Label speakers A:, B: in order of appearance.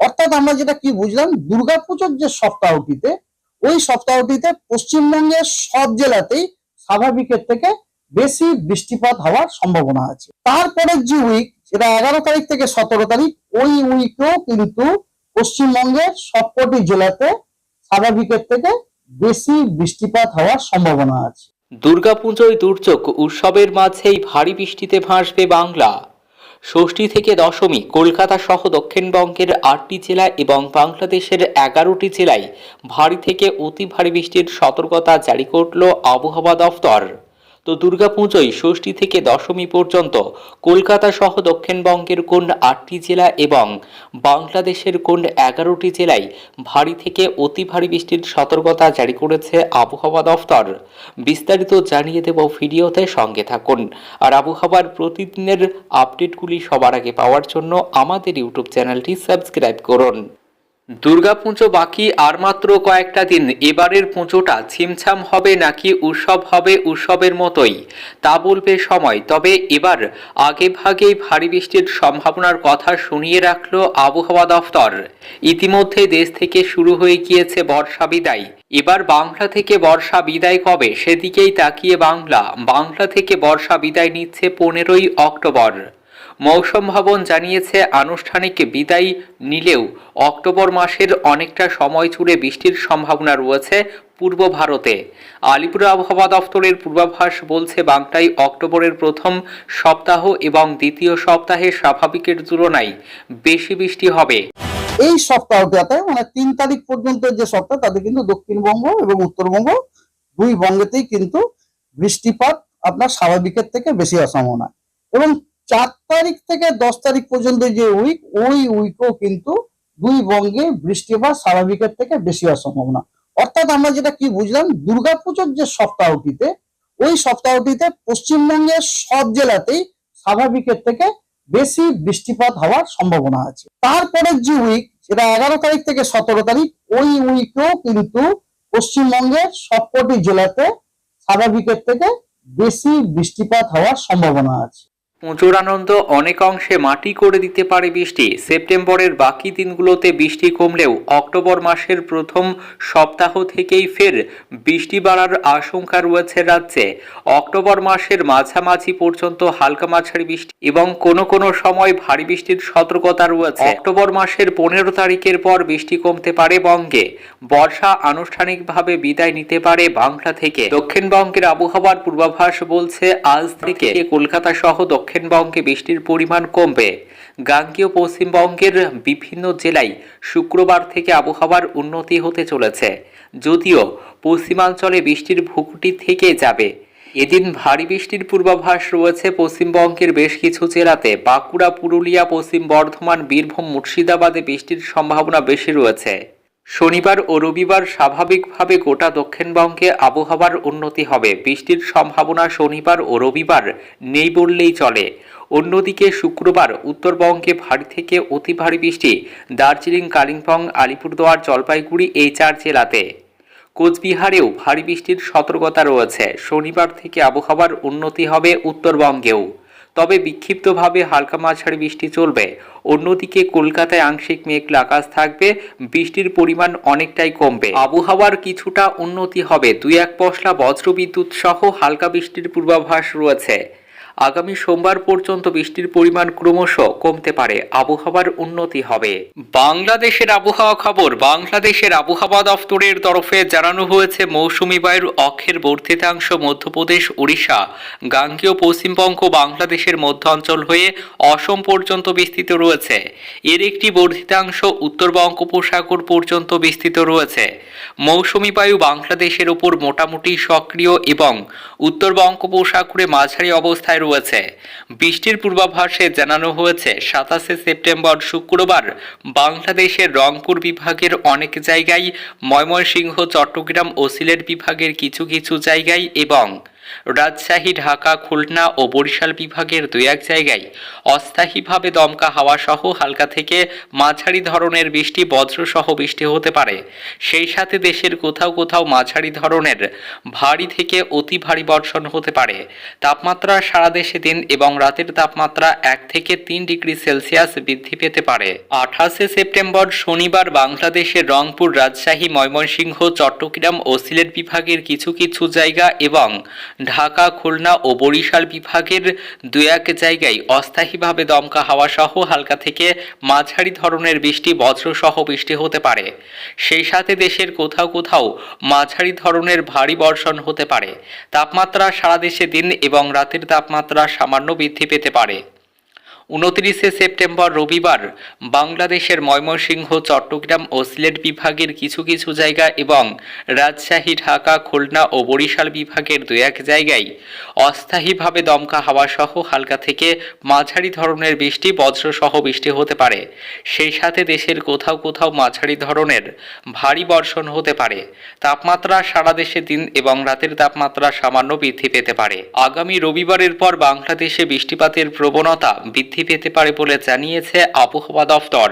A: অর্থাৎ আমরা যেটা কি বুঝলাম, দুর্গাপুজোর যে সপ্তাহটিতে, ওই সপ্তাহটিতে পশ্চিমবঙ্গের সব জেলাতেই স্বাভাবিকের থেকে বেশি বৃষ্টিপাত হওয়ার সম্ভাবনা আছে। তারপরের যে উইক সেটা এগারো তারিখ থেকে সতেরো তারিখ, ওই উইকেও কিন্তু পশ্চিমবঙ্গের সবকটি জেলাতে স্বাভাবিকের থেকে বেশি বৃষ্টিপাত হওয়ার সম্ভাবনা আছে।
B: দুর্গাপুজোয় দুর্যোগ, উৎসবের মাঝেই ভারী বৃষ্টিতে ভাসবে বাংলা। ষষ্ঠী থেকে দশমী কলকাতা সহ দক্ষিণবঙ্গের আটটি জেলা এবং বাংলাদেশের এগারোটি জেলায় ভারী থেকে অতি ভারী বৃষ্টির সতর্কতা জারি করল আবহাওয়া দফতর তো দুর্গাপুজোয় ষষ্ঠী থেকে দশমী পর্যন্ত কলকাতা সহ দক্ষিণবঙ্গের কোন আটটি জেলা এবং বাংলাদেশের কোন এগারোটি জেলায় ভারী থেকে অতি ভারী বৃষ্টির সতর্কতা জারি করেছে আবহাওয়া দফতর? বিস্তারিত জানিয়ে দেব ভিডিওতে সঙ্গে থাকুন। আর আবহাওয়ার প্রতিদিনের আপডেটগুলি সবার আগে পাওয়ার জন্য আমাদের ইউটিউব চ্যানেলটি সাবস্ক্রাইব করুন। দুর্গাপুজো বাকি আর মাত্র কয়েকটা দিন, এবারের পুজোটা ছিমছাম হবে নাকি উৎসব হবে উৎসবের মতোই? তা বলবে সময়, তবে এবার আগে ভাগেই ভারী বৃষ্টির সম্ভাবনার কথা শুনিয়ে রাখল আবহাওয়া দফতর। ইতিমধ্যে দেশ থেকে শুরু হয়ে গিয়েছে বর্ষা বিদায়। এবার বাংলা থেকে বর্ষা বিদায় কবে? সেদিকেই তাকিয়ে বাংলা। বাংলা থেকে বর্ষা বিদায় নিচ্ছে পনেরোই অক্টোবর। মৌসুম ভবন জানিয়েছে, আনুষ্ঠানিক বিদায় নিলেও অক্টোবর মাসের অনেকটা সময় জুড়ে বৃষ্টির সম্ভাবনা রয়েছে পূর্ব ভারতে। আলিপুর আবহাওয়া দফতরের পূর্বাভাস বলছে, বাংলায় অক্টোবরের প্রথম সপ্তাহ এবং দ্বিতীয় সপ্তাহে স্বাভাবিকের তুলনায় বেশি বৃষ্টি হবে।
A: এই সপ্তাহটাতে মানে তিন তারিখ পর্যন্ত যে সপ্তাহ, তাতে কিন্তু দক্ষিণবঙ্গ এবং উত্তরবঙ্গ দুই বঙ্গেতেই কিন্তু বৃষ্টিপাত আপনার স্বাভাবিকের থেকে বেশি সম্ভাবনা এবং চার তারিখ থেকে দশ তারিখ পর্যন্ত যে উইক ওই উইকও কিন্তু দুই বঙ্গে বৃষ্টি বৃষ্টিপাত স্বাভাবিকের থেকে বেশি হওয়ার সম্ভাবনা। অর্থাৎ আমরা যেটা কি বুঝলাম, দুর্গাপুজোর যে সপ্তাহটিতে, ওই সপ্তাহটিতে পশ্চিমবঙ্গের সব জেলাতেই স্বাভাবিকের থেকে বেশি বৃষ্টিপাত হওয়ার সম্ভাবনা আছে। তারপরের যে উইক সেটা এগারো তারিখ থেকে সতেরো তারিখ, ওই উইকেও কিন্তু পশ্চিমবঙ্গের সবকটি জেলাতে স্বাভাবিকের থেকে বেশি বৃষ্টিপাত হওয়ার সম্ভাবনা আছে।
B: পুজোর আনন্দ অনেক অংশে মাটি করে দিতে পারে বৃষ্টি। সেপ্টেম্বরের বাকি দিনগুলোতে বৃষ্টি কমলেও অক্টোবর মাসের প্রথম সপ্তাহ থেকেই ফের বৃষ্টি বাড়ার আশঙ্কা রয়েছে রাজ্যে। অক্টোবর মাসের মাঝামাঝি পর্যন্ত হালকা মাঝারি বৃষ্টি এবং কোনো কোনো সময় ভারী বৃষ্টির সতর্কতা রয়েছে। অক্টোবর মাসের পনেরো তারিখের পর বৃষ্টি কমতে পারে বঙ্গে। বর্ষা আনুষ্ঠানিকভাবে বিদায় নিতে পারে বাংলা থেকে। দক্ষিণবঙ্গের আবহাওয়ার পূর্বাভাস বলছে, আজ থেকে কলকাতা সহ দক্ষিণবঙ্গে বৃষ্টির পরিমাণ কমবে। গাঙ্গীয় পশ্চিমবঙ্গের বিভিন্ন জেলায় শুক্রবার থেকে আবহাওয়ার উন্নতি হতে চলেছে। যদিও পশ্চিমাঞ্চলে বৃষ্টির ভুকুটি থেকে যাবে। এদিন ভারী বৃষ্টির পূর্বাভাস রয়েছে পশ্চিমবঙ্গের বেশ কিছু জেলাতে। বাঁকুড়া, পুরুলিয়া, পশ্চিম বর্ধমান, বীরভূম, মুর্শিদাবাদে বৃষ্টির সম্ভাবনা বেশি রয়েছে। শনিবার ও রবিবার স্বাভাবিকভাবে গোটা দক্ষিণবঙ্গে আবহাওয়ার উন্নতি হবে। বৃষ্টির সম্ভাবনা শনিবার ও রবিবার নেই বললেই চলে। অন্যদিকে শুক্রবার উত্তরবঙ্গে ভারী থেকে অতি ভারী বৃষ্টি, দার্জিলিং, কালিম্পং, আলিপুরদুয়ার, জলপাইগুড়ি এই চার জেলাতে। কোচবিহারেও ভারী বৃষ্টির সতর্কতা রয়েছে। শনিবার থেকে আবহাওয়ার উন্নতি হবে উত্তরবঙ্গেও। তবে বিক্ষিপ্তভাবে হালকা মাঝারি বৃষ্টি চলবে। অন্যদিকে কলকাতায় আংশিক মেঘলা আকাশ থাকবে। বৃষ্টির পরিমাণ অনেকটাই কমবে। আবহাওয়ার কিছুটা উন্নতি হবে। দুই এক পশলা বজ্রবিদ্যুৎ সহ হালকা বৃষ্টির পূর্বাভাস রয়েছে। আগামী সোমবার পর্যন্ত বৃষ্টির পরিমাণ ক্রমশ কমতে পারে। আবহাওয়ার উন্নতি হবে। বাংলাদেশের আবহাওয়া খবর। বাংলাদেশের আবহাওয়া দফতরের তরফে জানানো হয়েছে, মৌসুমি বায়ুর অক্ষের বর্ধিতাংশ মধ্যপ্রদেশ, ওড়িশা। গাঙ্গীয় পশ্চিমবঙ্গ বাংলাদেশের মধ্যাঞ্চল হয়ে অসম পর্যন্ত বিস্তৃত রয়েছে। এর একটি বর্ধিতাংশ উত্তর বঙ্গোপসাগর পর্যন্ত বিস্তৃত রয়েছে। মৌসুমি বায়ু বাংলাদেশের ওপর মোটামুটি সক্রিয় এবং উত্তর বঙ্গোপসাগরে মাঝারি অবস্থায় রয়েছে বৃষ্টির পূর্বাভাসে জানানো হয়েছে, সাতাশে সেপ্টেম্বর শুক্রবার বাংলাদেশের রংপুর বিভাগের অনেক জায়গায়, ময়মনসিংহ, চট্টগ্রাম ও সিলেট বিভাগের কিছু কিছু জায়গায় এবং রাজশাহী, ঢাকা, খুলনা ও বরিশাল বিভাগের দু এক জায়গায় অস্থায়ীভাবে দমকা হাওয়া সহ হালকা থেকে মাঝারি ধরনের বৃষ্টি, বজ্রসহ বৃষ্টি হতে পারে। সেই সাথে দেশের কোথাও কোথাও মাঝারি ধরনের ভারী থেকে অতি ভারী বর্ষণ হতে পারে। তাপমাত্রা সারা দেশে দিন এবং রাতের তাপমাত্রা এক থেকে তিন ডিগ্রি সেলসিয়াস বৃদ্ধি পেতে পারে। আঠাশে সেপ্টেম্বর শনিবার বাংলাদেশের রংপুর, রাজশাহী, ময়মনসিংহ, চট্টগ্রাম ও সিলেট বিভাগের কিছু কিছু জায়গা এবং ঢাকা, খুলনা ও বরিশাল বিভাগের দু এক জায়গায় অস্থায়ীভাবে দমকা হাওয়া সহ হালকা থেকে মাঝারি ধরনের বৃষ্টি, বজ্রসহ বৃষ্টি হতে পারে। সেই সাথে দেশের কোথাও কোথাও মাঝারি ধরনের ভারী বর্ষণ হতে পারে। তাপমাত্রা সারা দেশে দিন এবং রাতের তাপমাত্রা সামান্য বৃদ্ধি পেতে পারে। উনত্রিশে সেপ্টেম্বর রবিবার বাংলাদেশের ময়মনসিংহ, চট্টগ্রাম ও সিলেট বিভাগের কিছু কিছু জায়গা এবং রাজশাহী, ঢাকা, খুলনা ও বরিশাল বিভাগের দু এক জায়গায় অস্থায়ীভাবে দমকা হাওয়া সহ হালকা থেকে মাঝারি ধরনের বৃষ্টি, বজ্রসহ বৃষ্টি হতে পারে। সেই সাথে দেশের কোথাও কোথাও মাঝারি ধরনের ভারী বর্ষণ হতে পারে। তাপমাত্রা সারা দেশে দিন এবং রাতের তাপমাত্রা সামান্য বৃদ্ধি পেতে পারে। আগামী রবিবারের পর বাংলাদেশে বৃষ্টিপাতের প্রবণতা বৃদ্ধি পেতে পারে বলে জানিয়েছে আবহাওয়া দফতর